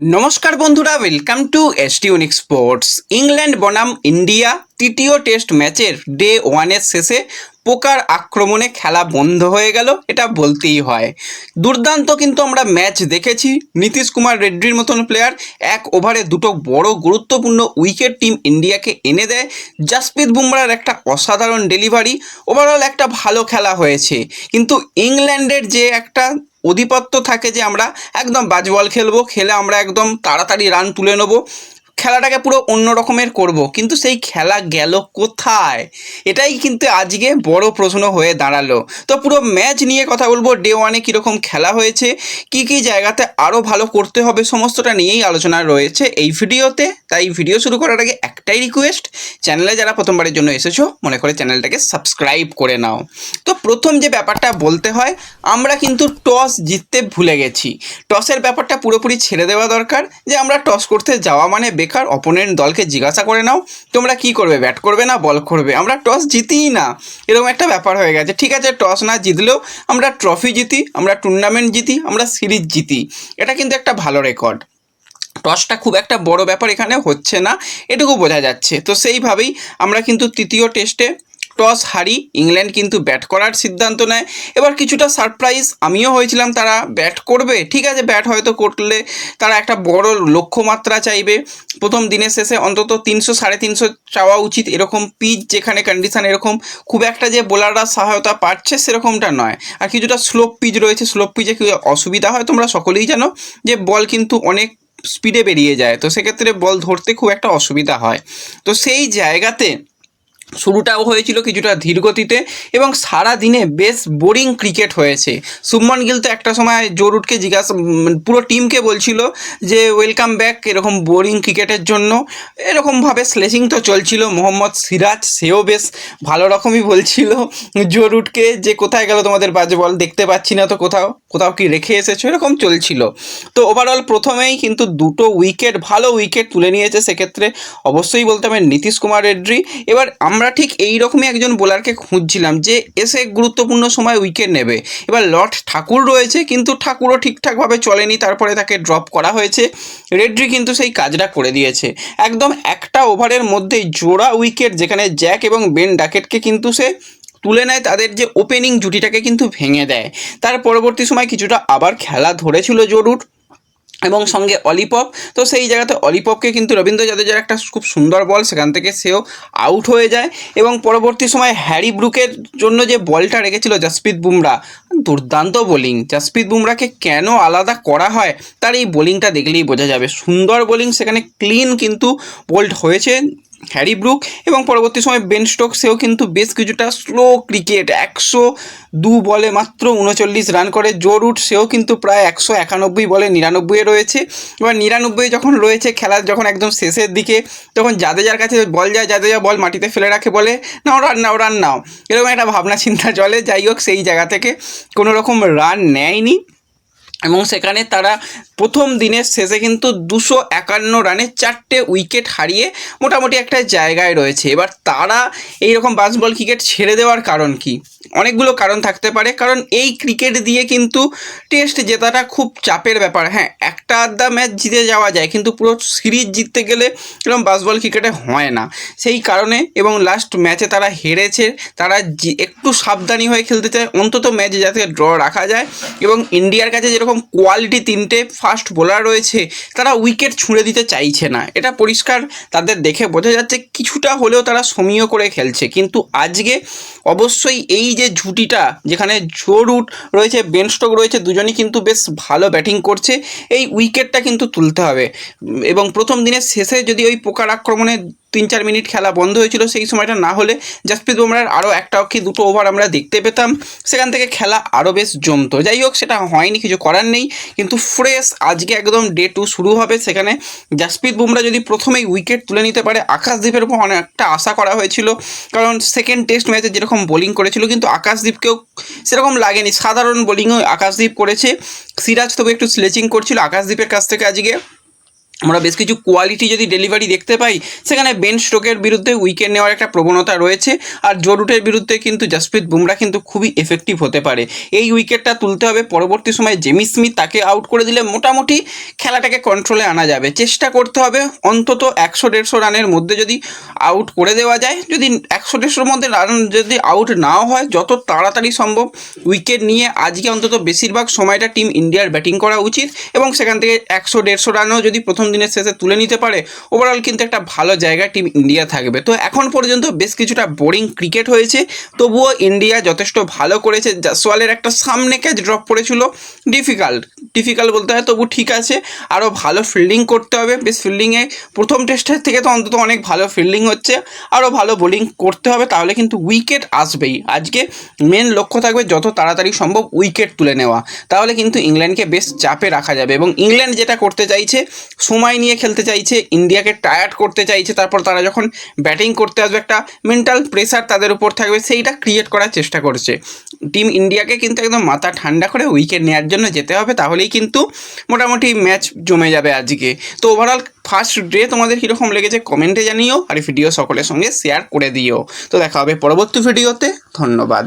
নমস্কার বন্ধুরা welcome to ST unique sports England বনাম ইন্ডিয়া তৃতীয় টেস্ট ম্যাচের ডে ওয়ানের শেষে পোকার আক্রমণে খেলা বন্ধ হয়ে গেল, এটা বলতেই হয়। দুর্দান্ত কিন্তু আমরা ম্যাচ দেখেছি, নীতিশ কুমার রেড্ডির মতন প্লেয়ার এক ওভারে দুটো বড় গুরুত্বপূর্ণ উইকেট টিম ইন্ডিয়াকে এনে দেয়। জাসপ্রীত বুমরার একটা অসাধারণ ডেলিভারি ওভারঅল একটা ভালো খেলা হয়েছে। কিন্তু ইংল্যান্ডের যে একটা অধিপত্য থাকে যে আমরা একদম বাজবল খেলব খেলে আমরা একদম তাড়াতাড়ি রান তুলে নেব। খেলাটাকে পুরো অন্য রকমের করব। কিন্তু সেই খেলা গেল কোথায়? এটাই কিন্তু আজকে বড় প্রশ্ন হয়ে দাঁড়াল। তো পুরো ম্যাচ নিয়ে কথা বলব ডে ওয়ানে কীরকম খেলা হয়েছে, কি কি জায়গাতে আরও ভালো করতে হবে, সমস্তটা নিয়েই আলোচনা রয়েছে এই ভিডিওতে। তাই ভিডিও শুরু করার আগে একটাই রিকোয়েস্ট চ্যানেলে যারা প্রথমবারের জন্য এসেছ, মনে করে চ্যানেলটাকে সাবস্ক্রাইব করে নাও। তো প্রথম যে ব্যাপারটা বলতে হয়, আমরা কিন্তু টস জিততে ভুলে গেছি। টসের ব্যাপারটা পুরোপুরি ছেড়ে দেওয়া দরকার, যে আমরা টস করতে যাওয়া মানে বেকার অপোনেন্ট দলকে জিজ্ঞাসা করে নাও, তোমরা কি করবে ব্যাট করবে না বল করবে? আমরা টস জিতিই না। এরকম একটা ব্যাপার হয়ে গেছে। ঠিক আছে টস না জিতলেও আমরা ট্রফি জিতি, আমরা টুর্নামেন্ট জিতি, আমরা সিরিজ জিতি। এটা কিন্তু একটা ভালো রেকর্ড টসটা খুব একটা বড় ব্যাপার এখানে হচ্ছে না। এটুকু বোঝা যাচ্ছে। তো সেইভাবেই আমরা কিন্তু তৃতীয় টেস্টে টস হারি, ইংল্যান্ড কিন্তু ব্যাট করার সিদ্ধান্ত নেয়। এবার কিছুটা সারপ্রাইজ আমিও হয়েছিলাম তারা ব্যাট করবে। ঠিক আছে ব্যাট হয়তো করলে তারা একটা বড় লক্ষ্যমাত্রা চাইবে। প্রথম দিনের শেষে অন্তত তিনশো সাড়ে তিনশো চাওয়া উচিত এরকম পিচ যেখানে কন্ডিশন এরকম। খুব একটা যে বোলাররা সহায়তা পাচ্ছে সেরকমটা নয়। আর কিছুটা স্লোপ পিচ রয়েছে স্লোপ পিচে কি অসুবিধা হয় তোমরা সকলেই জানো যে বল কিন্তু অনেক স্পিডে বেরিয়ে যায়। তো সেক্ষেত্রে বল ধরতে খুব একটা অসুবিধা হয়। তো সেই জায়গাতে শুরুটাও হয়েছিল কিছুটা ধীরগতিতে এবং সারা দিনে বেশ বোরিং ক্রিকেট হয়েছে। শুভমন গিল তো একটা সময় জরুটকে জিজ্ঞাসা পুরো টিমকে বলছিল যে ওয়েলকাম ব্যাক এরকম বোরিং ক্রিকেটের জন্য। এরকমভাবে স্লেসিং তো চলছিল। মোহাম্মদ সিরাজ, সেও বেশ ভালো রকমই বলছিল। জরুটকে যে, কোথায় গেল তোমাদের বাজে বল? দেখতে পাচ্ছি না তো কোথাও কোথাও কি রেখে এসেছ? এরকম চলছিল। তো ওভারঅল প্রথমেই কিন্তু দুটো উইকেট ভালো উইকেট তুলে নিয়েছে। সেক্ষেত্রে অবশ্যই বলতে হবে নীতিশ কুমার রেড্ডি। এবার আমরা ঠিক এই রকমই একজন বোলারকে খুঁজছিলাম যে এসে গুরুত্বপূর্ণ সময় উইকেট নেবে। এবার লর্ড ঠাকুর রয়েছে, কিন্তু ঠাকুরও ঠিকঠাকভাবে চলেনি, তারপরে তাকে ড্রপ করা হয়েছে। রেড্রি কিন্তু সেই কাজটা করে দিয়েছে। একদম একটা ওভারের মধ্যেই জোড়া উইকেট যেখানে জ্যাক এবং বেন ডাকেটকে কিন্তু সে তুলে নেয়, তাদের যে ওপেনিং জুটিটাকে কিন্তু ভেঙে দেয়। তার পরবর্তী সময় কিছুটা আবার খেলা ধরেছিল জরুর। এবং সঙ্গে অলিপপ। তো সেই জায়গাতে অলিপপকে কিন্তু রবীন্দ্র জাদেজার একটা খুব সুন্দর বল, সেখান থেকে সেও আউট হয়ে যায়। এবং পরবর্তী সময় হ্যারি ব্রুকের জন্য যে বলটা রেখেছিল জাসপ্রীত বুমরা, দুর্দান্ত বোলিং জাসপ্রীত বুমরাকে কেন আলাদা করা হয়, তার এই বোলিংটা দেখলেই বোঝা যাবে। সুন্দর বোলিং সেখানে ক্লিন কিন্তু বোল্ড হয়েছে। হ্যারি ব্রুক এবং পরবর্তী সময় বেন স্টোক সেও কিন্তু বেশ কিছুটা স্লো ক্রিকেট একশো দু বলে মাত্র উনচল্লিশ রান করে। জো রুট সেও কিন্তু প্রায় একশো একানব্বই বলে নিরানব্বইয়ে রয়েছে। এবার নিরানব্বই যখন রয়েছে খেলার যখন একদম শেষের দিকে, তখন জাদেজার কাছে বল যায়, জাদেজা বল মাটিতে ফেলে রাখে বলে, নাও রান নাও রান নাও। এরকম একটা ভাবনা চিন্তা চলে। যাই হোক, সেই জায়গা থেকে কোনো রকম রান নেয়নি। এবং সেখানে তারা প্রথম দিনের শেষে কিন্তু দুশো একান্ন রানে চারটে উইকেট হারিয়ে মোটামুটি একটা জায়গায় রয়েছে। এবার তারা এইরকম বাসবল ক্রিকেট ছেড়ে দেওয়ার কারণ কি? অনেকগুলো কারণ থাকতে পারে। কারণ এই ক্রিকেট দিয়ে কিন্তু টেস্ট জেতাটা খুব চাপের ব্যাপার। হ্যাঁ একটা আধা ম্যাচ জিতে যাওয়া যায়, কিন্তু পুরো সিরিজ জিততে গেলে এরকম বাসবল ক্রিকেটে হয় না। সেই কারণে এবং লাস্ট ম্যাচে তারা হেরেছে, তারা একটু সাবধানী হয়ে খেলতে চায়। অন্তত ম্যাচ যাতে ড্র রাখা যায় এবং ইন্ডিয়ার কাছে যেরকম কোয়ালিটি তিনটে ফাস্ট বোলার রয়েছে, তারা উইকেট ছুঁড়ে দিতে চাইছে না। এটা পরিষ্কার তাদের দেখে বোঝা যাচ্ছে, কিছুটা হলেও তারা সমীহ করে খেলছে। কিন্তু আজকে অবশ্যই এই যে ঝুটিটা, যেখানে জোরুট রয়েছে বেনস্টক রয়েছে, দুজনই কিন্তু বেশ ভালো ব্যাটিং করছে। এই উইকেটটা কিন্তু তুলতে হবে। এবং প্রথম দিনের শেষে যদি ওই পোকার আক্রমণে তিন চার মিনিট খেলা বন্ধ হয়েছিল সেই সময়টা, না হলে জাসপ্রীত বুমরার আরও একটা কি দুটো ওভার আমরা দেখতে পেতাম। সেখান থেকে খেলা আরও বেশ জমতো। যাই হোক, সেটা হয়নি, কিছু করার নেই। কিন্তু ফ্রেশ আজকে একদম ডে টু শুরু হবে সেখানে। জাসপ্রীত বুমরা যদি প্রথমেই উইকেট তুলে নিতে পারে আকাশদ্বীপের উপর অনেকটা আশা করা হয়েছিল। কারণ সেকেন্ড টেস্ট ম্যাচে যেরকম বোলিং করেছিল, কিন্তু আকাশদ্বীপকেও সেরকম লাগেনি। সাধারণ বোলিংও আকাশদ্বীপ করেছে। সিরাজ তবু একটু স্লেচিং করছিল আকাশদ্বীপের কাছ থেকে আজকে। আমরা বেশ কিছু কোয়ালিটি যদি ডেলিভারি দেখতে পাই, সেখানে বেন স্টোকের বিরুদ্ধে উইকেট নেওয়ার একটা প্রবণতা রয়েছে। আর জরুটের বিরুদ্ধে কিন্তু জসপ্রীত বুমরা কিন্তু খুবই এফেক্টিভ হতে পারে। এই উইকেটটা তুলতে হবে পরবর্তী সময়ে জেমি স্মিথ তাকে আউট করে দিলে মোটামুটি খেলাটাকে কন্ট্রোলে আনা যাবে। চেষ্টা করতে হবে অন্তত একশো দেড়শো রানের মধ্যে যদি আউট করে দেওয়া যায়। যদি একশো দেড়শোর মধ্যে রান যদি আউট নাও হয়, যত তাড়াতাড়ি সম্ভব উইকেট নিয়ে আজকে অন্তত বেশিরভাগ সময়টা টিম ইন্ডিয়ার ব্যাটিং করা উচিত। এবং সেখান থেকে একশো দেড়শো রানও যদি প্রথম দিনের শেষে তুলে নিতে পারে। ওভারঅল কিন্তু একটা ভালো জায়গা টিম ইন্ডিয়া থাকবে। তো এখন পর্যন্ত বেশ কিছুটা বোরিং ক্রিকেট হয়েছে। তবুও ইন্ডিয়া যথেষ্ট ভালো করেছে। জাসওয়ালের একটা সামনে ক্যাচ ড্রপ পড়েছিল ডিফিকাল্ট ডিফিকাল্ট বলতে হয়, তবু ঠিক আছে। আরও ভালো ফিল্ডিং করতে হবে। বেশ ফিল্ডিংয়ে প্রথম টেস্টের থেকে তো অন্তত অনেক ভালো ফিল্ডিং হচ্ছে। আরও ভালো বোলিং করতে হবে, তাহলে কিন্তু উইকেট আসবেই। আজকে মেন লক্ষ্য থাকবে যত তাড়াতাড়ি সম্ভব উইকেট তুলে নেওয়া। তাহলে কিন্তু ইংল্যান্ডকে বেশ চাপে রাখা যাবে। এবং ইংল্যান্ড যেটা করতে চাইছে সময় নিয়ে খেলতে চাইছে, ইন্ডিয়াকে টায়ার্ড করতে চাইছে, তারপর তারা যখন ব্যাটিং করতে আসবে, একটা মেন্টাল প্রেসার তাদের উপর থাকবে, সেইটা ক্রিয়েট করার চেষ্টা করছে। টিম ইন্ডিয়াকে কিন্তু একদম মাথা ঠান্ডা করে উইকেট নেওয়ার জন্য যেতে হবে, তাহলেই কিন্তু মোটামুটি ম্যাচ জমে যাবে আজকে। তো ওভারঅল ফার্স্ট ডে তোমাদের কীরকম লেগেছে কমেন্টে জানিও, আর ভিডিও সকলের সঙ্গে শেয়ার করে দিও। তো দেখা হবে পরবর্তী ভিডিওতে ধন্যবাদ।